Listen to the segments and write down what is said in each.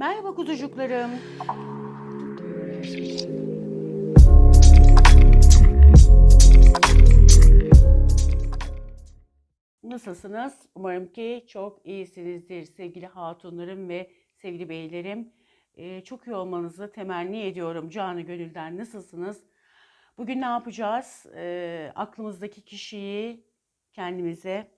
Merhaba kuzucuklarım. Nasılsınız? Umarım ki çok iyisinizdir sevgili hatunlarım ve sevgili beylerim. Ee, çok iyi olmanızı temenni ediyorum canı gönülden. Nasılsınız? Bugün ne yapacağız? Ee, aklımızdaki kişiyi kendimize,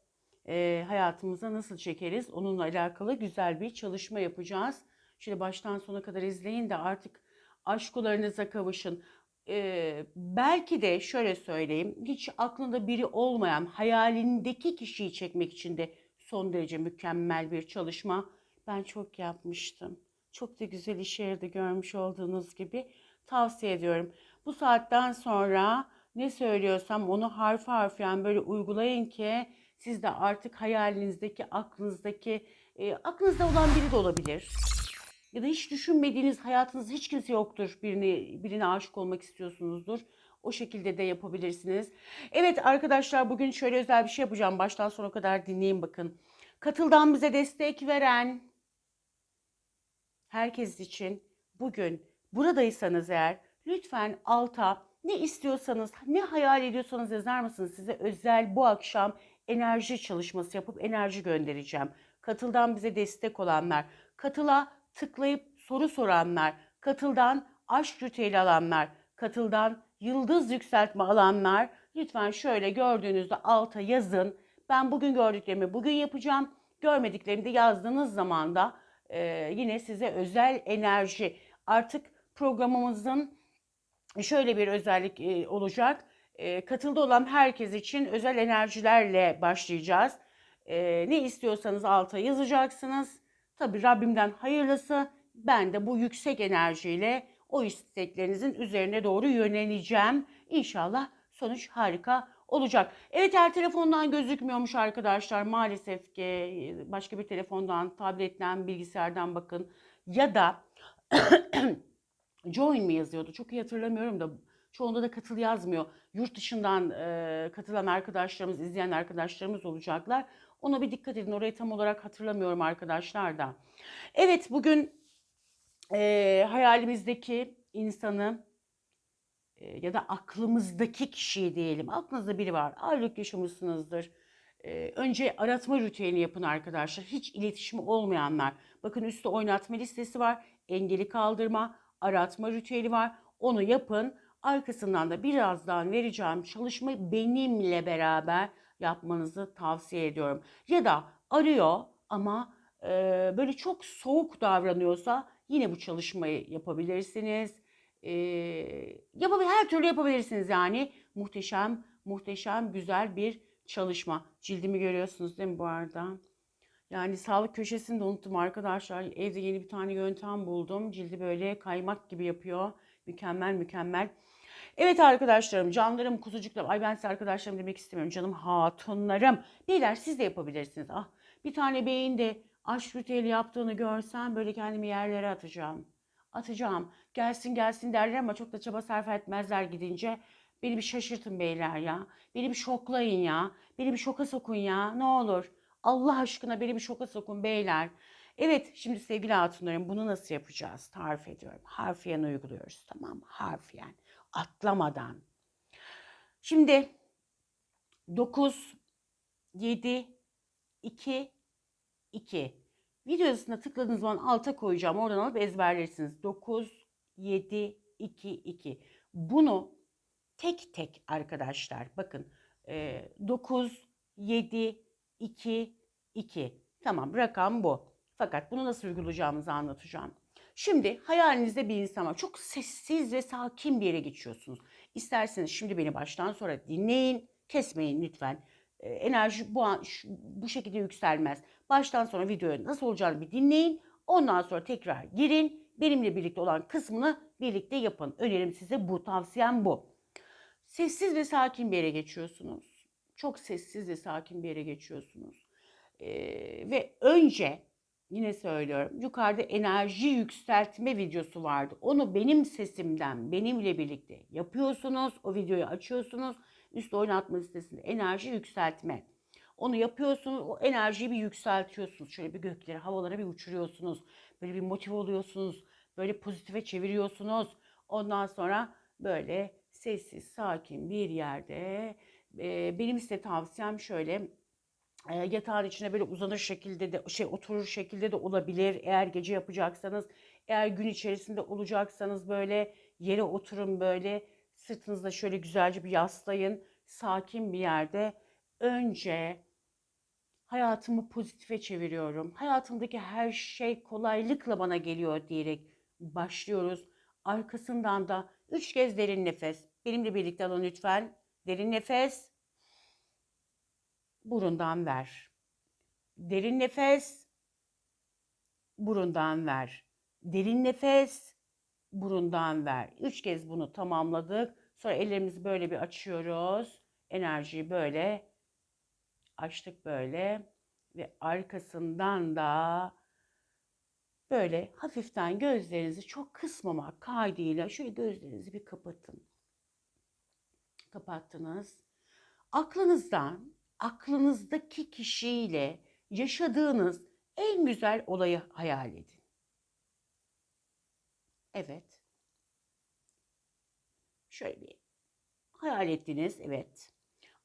e, hayatımıza nasıl çekeriz? Onunla alakalı güzel bir çalışma yapacağız. Şöyle baştan sona kadar izleyin de artık aşkularınıza kavuşun. Ee, belki de şöyle söyleyeyim, hiç aklında biri olmayan hayalindeki kişiyi çekmek için de son derece mükemmel bir çalışma. Ben çok yapmıştım. Çok da güzel işe yaradı görmüş olduğunuz gibi. Tavsiye ediyorum. Bu saatten sonra ne söylüyorsam onu harf harf yani böyle uygulayın ki siz de artık hayalinizdeki, aklınızdaki, e, aklınızda olan biri de olabilir ya da hiç düşünmediğiniz hayatınızda hiç kimse yoktur. Birini, birine aşık olmak istiyorsunuzdur. O şekilde de yapabilirsiniz. Evet arkadaşlar bugün şöyle özel bir şey yapacağım. Baştan sona kadar dinleyin bakın. Katıldan bize destek veren herkes için bugün buradaysanız eğer lütfen alta ne istiyorsanız, ne hayal ediyorsanız yazar mısınız? Size özel bu akşam enerji çalışması yapıp enerji göndereceğim. Katıldan bize destek olanlar, katıla tıklayıp soru soranlar, katıldan aşk ritüeli alanlar, katıldan yıldız yükseltme alanlar lütfen şöyle gördüğünüzde alta yazın. Ben bugün gördüklerimi bugün yapacağım. Görmediklerimi de yazdığınız zaman da e, yine size özel enerji artık programımızın şöyle bir özellik e, olacak. E, katıldı olan herkes için özel enerjilerle başlayacağız. E, ne istiyorsanız alta yazacaksınız. Tabi Rabbimden hayırlısı. Ben de bu yüksek enerjiyle o isteklerinizin üzerine doğru yöneleceğim. İnşallah sonuç harika olacak. Evet her telefondan gözükmüyormuş arkadaşlar. Maalesef ki başka bir telefondan, tabletten, bilgisayardan bakın. Ya da join mi yazıyordu? Çok iyi hatırlamıyorum da çoğunda da katıl yazmıyor. Yurt dışından e, katılan arkadaşlarımız, izleyen arkadaşlarımız olacaklar. Ona bir dikkat edin. Orayı tam olarak hatırlamıyorum arkadaşlar da. Evet bugün e, hayalimizdeki insanı e, ya da aklımızdaki kişiyi diyelim. Aklınızda biri var. Ayrılık yaşamışsınızdır. E, önce aratma ritüelini yapın arkadaşlar. Hiç iletişimi olmayanlar. Bakın üstte oynatma listesi var. Engeli kaldırma, aratma ritüeli var. Onu yapın. Arkasından da birazdan vereceğim çalışma benimle beraber yapmanızı tavsiye ediyorum. Ya da arıyor ama e, böyle çok soğuk davranıyorsa yine bu çalışmayı yapabilirsiniz. E, yapabilir, her türlü yapabilirsiniz yani. Muhteşem, muhteşem güzel bir çalışma. Cildimi görüyorsunuz değil mi bu arada? Yani sağlık köşesini de unuttum arkadaşlar. Evde yeni bir tane yöntem buldum. Cildi böyle kaymak gibi yapıyor. Mükemmel mükemmel. Evet arkadaşlarım, canlarım, kuzucuklarım. Ay ben size arkadaşlarım demek istemiyorum. Canım hatunlarım. Beyler siz de yapabilirsiniz. Ah bir tane beyin de aşk ritüeli yaptığını görsem böyle kendimi yerlere atacağım. Atacağım. Gelsin gelsin derler ama çok da çaba sarf etmezler gidince. Beni bir şaşırtın beyler ya. Beni bir şoklayın ya. Beni bir şoka sokun ya. Ne olur. Allah aşkına beni bir şoka sokun beyler. Evet şimdi sevgili hatunlarım bunu nasıl yapacağız? Tarif ediyorum. Harfiyen uyguluyoruz tamam mı? Harfiyen atlamadan. Şimdi 9, 7, 2, 2. Videosuna tıkladığınız zaman alta koyacağım. Oradan alıp ezberlersiniz. 9, 7, 2, 2. Bunu tek tek arkadaşlar bakın 9, 7, 2, 2. Tamam rakam bu. Fakat bunu nasıl uygulayacağımızı anlatacağım. Şimdi hayalinizde bir insan var. Çok sessiz ve sakin bir yere geçiyorsunuz. İsterseniz şimdi beni baştan sonra dinleyin. Kesmeyin lütfen. Ee, enerji bu an şu, bu şekilde yükselmez. Baştan sonra videoyu nasıl olacağını bir dinleyin. Ondan sonra tekrar girin. Benimle birlikte olan kısmını birlikte yapın. Önerim size bu, tavsiyem bu. Sessiz ve sakin bir yere geçiyorsunuz. Çok sessiz ve sakin bir yere geçiyorsunuz. Ee, ve önce Yine söylüyorum. Yukarıda enerji yükseltme videosu vardı. Onu benim sesimden, benimle birlikte yapıyorsunuz. O videoyu açıyorsunuz. Üst oynatma listesinde enerji yükseltme. Onu yapıyorsunuz. O enerjiyi bir yükseltiyorsunuz. Şöyle bir gökleri, havalara bir uçuruyorsunuz. Böyle bir motive oluyorsunuz. Böyle pozitife çeviriyorsunuz. Ondan sonra böyle sessiz, sakin bir yerde benim size tavsiyem şöyle e, yatağın içine böyle uzanır şekilde de şey oturur şekilde de olabilir. Eğer gece yapacaksanız eğer gün içerisinde olacaksanız böyle yere oturun böyle. Sırtınızda şöyle güzelce bir yaslayın. Sakin bir yerde. Önce hayatımı pozitife çeviriyorum. Hayatımdaki her şey kolaylıkla bana geliyor diyerek başlıyoruz. Arkasından da üç kez derin nefes. Benimle birlikte alın lütfen. Derin nefes burundan ver. Derin nefes, burundan ver. Derin nefes, burundan ver. Üç kez bunu tamamladık. Sonra ellerimizi böyle bir açıyoruz. Enerjiyi böyle açtık böyle ve arkasından da böyle hafiften gözlerinizi çok kısmamak kaydıyla şöyle gözlerinizi bir kapatın. Kapattınız. Aklınızdan aklınızdaki kişiyle yaşadığınız en güzel olayı hayal edin. Evet. Şöyle bir hayal ettiniz. Evet.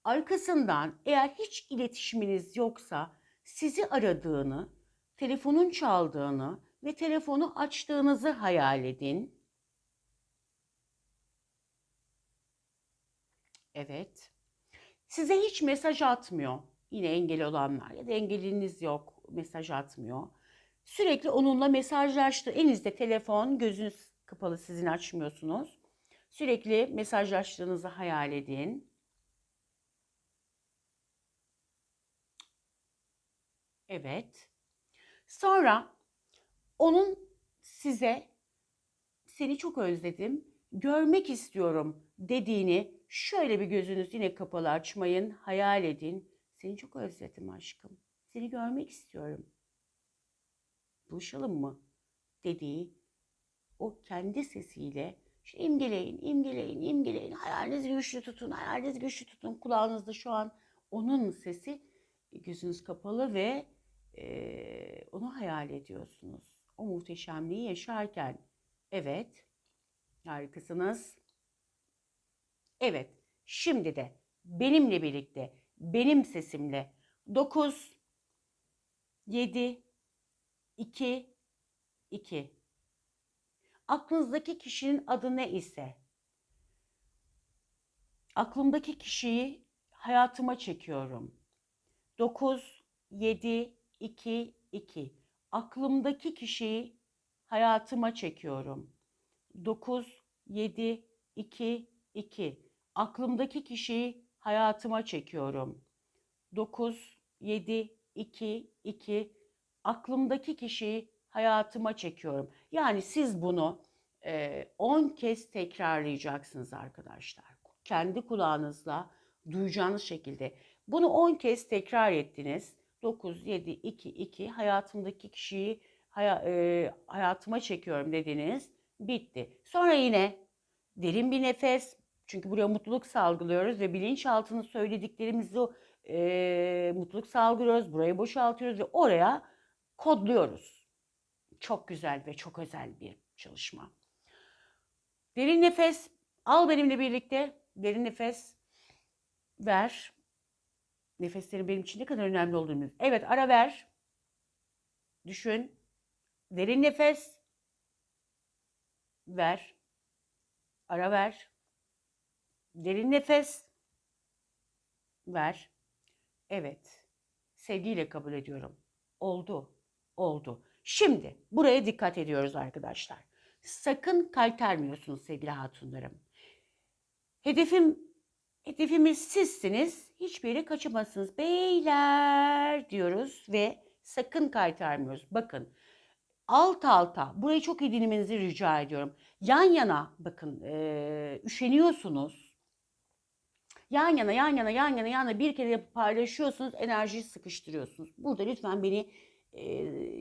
Arkasından eğer hiç iletişiminiz yoksa sizi aradığını, telefonun çaldığını ve telefonu açtığınızı hayal edin. Evet. Size hiç mesaj atmıyor. Yine engel olanlar ya da engeliniz yok mesaj atmıyor. Sürekli onunla mesajlaştı. Elinizde telefon, gözünüz kapalı sizin açmıyorsunuz. Sürekli mesajlaştığınızı hayal edin. Evet. Sonra onun size seni çok özledim, görmek istiyorum dediğini şöyle bir gözünüz yine kapalı açmayın, hayal edin. Seni çok özledim aşkım. Seni görmek istiyorum. Buluşalım mı? dediği o kendi sesiyle işte imgeleyin, imgeleyin, imgeleyin. Hayalinizi güçlü tutun, hayalinizi güçlü tutun. Kulağınızda şu an onun sesi gözünüz kapalı ve e, onu hayal ediyorsunuz. O muhteşemliği yaşarken. Evet, harikasınız. Evet, şimdi de benimle birlikte, benim sesimle 9, 7, 2, 2. Aklınızdaki kişinin adı ne ise, aklımdaki kişiyi hayatıma çekiyorum. 9, 7, 2, 2. Aklımdaki kişiyi hayatıma çekiyorum. 9, 7, 2, 2. Aklımdaki kişiyi hayatıma çekiyorum. 9, 7, 2, 2. Aklımdaki kişiyi hayatıma çekiyorum. Yani siz bunu 10 e, kez tekrarlayacaksınız arkadaşlar. Kendi kulağınızla duyacağınız şekilde. Bunu 10 kez tekrar ettiniz. 9, 7, 2, 2 hayatımdaki kişiyi haya, e, hayatıma çekiyorum dediniz. Bitti. Sonra yine derin bir nefes. Çünkü buraya mutluluk salgılıyoruz ve bilinçaltının söylediklerimizi e, mutluluk salgılıyoruz. Burayı boşaltıyoruz ve oraya kodluyoruz. Çok güzel ve çok özel bir çalışma. Derin nefes. Al benimle birlikte. Derin nefes. Ver. Nefeslerin benim için ne kadar önemli olduğunu. Evet ara ver. Düşün. Derin nefes. Ver. Ara ver. Derin nefes. Ver. Evet. Sevgiyle kabul ediyorum. Oldu. Oldu. Şimdi buraya dikkat ediyoruz arkadaşlar. Sakın kaytarmıyorsunuz sevgili hatunlarım. Hedefim hedefimiz sizsiniz. Hiçbir yere kaçamazsınız. Beyler diyoruz ve sakın kaytarmıyoruz. Bakın alt alta burayı çok iyi dinlemenizi rica ediyorum. Yan yana bakın e, üşeniyorsunuz. Yan yana yan yana yan yana yan yana bir kere paylaşıyorsunuz enerjiyi sıkıştırıyorsunuz. Burada lütfen beni e,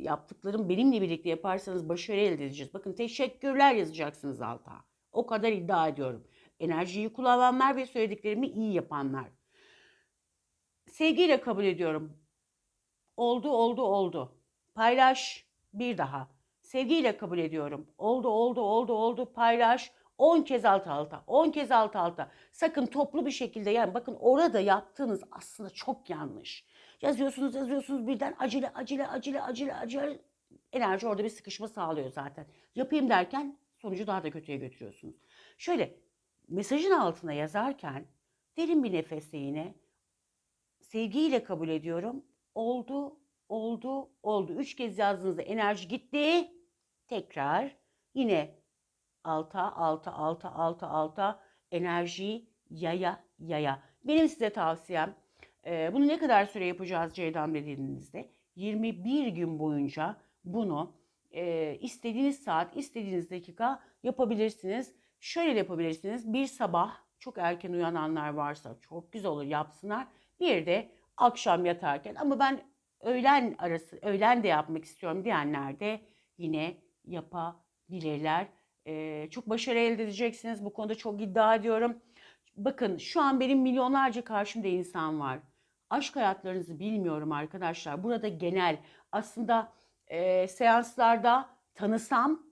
yaptıklarım benimle birlikte yaparsanız başarı elde edeceğiz. Bakın teşekkürler yazacaksınız alta. O kadar iddia ediyorum. Enerjiyi kullananlar ve söylediklerimi iyi yapanlar. Sevgiyle kabul ediyorum. Oldu oldu oldu. Paylaş bir daha. Sevgiyle kabul ediyorum. Oldu, oldu, oldu, oldu. Paylaş. 10 kez alt alta. 10 kez alt alta. Sakın toplu bir şekilde yani bakın orada yaptığınız aslında çok yanlış. Yazıyorsunuz, yazıyorsunuz birden acele, acele, acele, acele, acele. Enerji orada bir sıkışma sağlıyor zaten. Yapayım derken sonucu daha da kötüye götürüyorsunuz. Şöyle mesajın altına yazarken derin bir nefesle yine sevgiyle kabul ediyorum. Oldu, oldu, oldu. Üç kez yazdığınızda enerji gitti. Tekrar yine alta, alta, alta, alta, alta enerjiyi yaya, yaya. Benim size tavsiyem e, bunu ne kadar süre yapacağız Ceydam dediğinizde 21 gün boyunca bunu e, istediğiniz saat, istediğiniz dakika yapabilirsiniz. Şöyle de yapabilirsiniz. Bir sabah çok erken uyananlar varsa çok güzel olur yapsınlar. Bir de akşam yatarken ama ben öğlen arası, öğlen de yapmak istiyorum diyenler de yine yapabilirler. Ee, çok başarı elde edeceksiniz. Bu konuda çok iddia ediyorum. Bakın şu an benim milyonlarca karşımda insan var. Aşk hayatlarınızı bilmiyorum arkadaşlar. Burada genel aslında e, seanslarda tanısam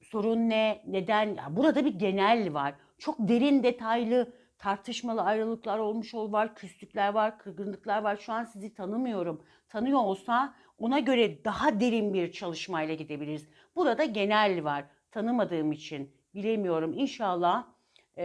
sorun ne, neden? Ya burada bir genel var. Çok derin detaylı tartışmalı ayrılıklar olmuş ol var, küslükler var, kırgınlıklar var. Şu an sizi tanımıyorum. Tanıyor olsa ona göre daha derin bir çalışmayla gidebiliriz. Burada genel var. Tanımadığım için bilemiyorum. İnşallah eee,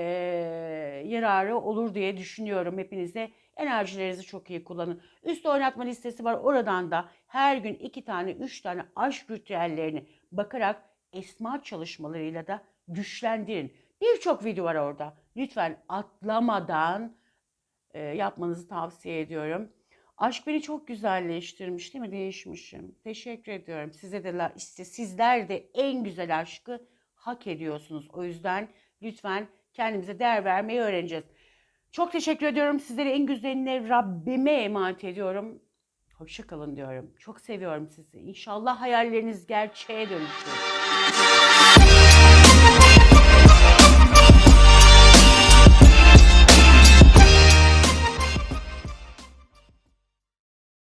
yararı olur diye düşünüyorum hepinize. Enerjilerinizi çok iyi kullanın. Üst oynatma listesi var. Oradan da her gün iki tane, üç tane aşk ritüellerini bakarak esma çalışmalarıyla da güçlendirin. Birçok video var orada. Lütfen atlamadan e, yapmanızı tavsiye ediyorum. Aşk beni çok güzelleştirmiş değil mi? Değişmişim. Teşekkür ediyorum. Size de işte sizler de en güzel aşkı hak ediyorsunuz. O yüzden lütfen kendimize değer vermeyi öğreneceğiz. Çok teşekkür ediyorum. Sizleri en güzeline Rabbime emanet ediyorum. Hoşça kalın diyorum. Çok seviyorum sizi. İnşallah hayalleriniz gerçeğe dönüşür.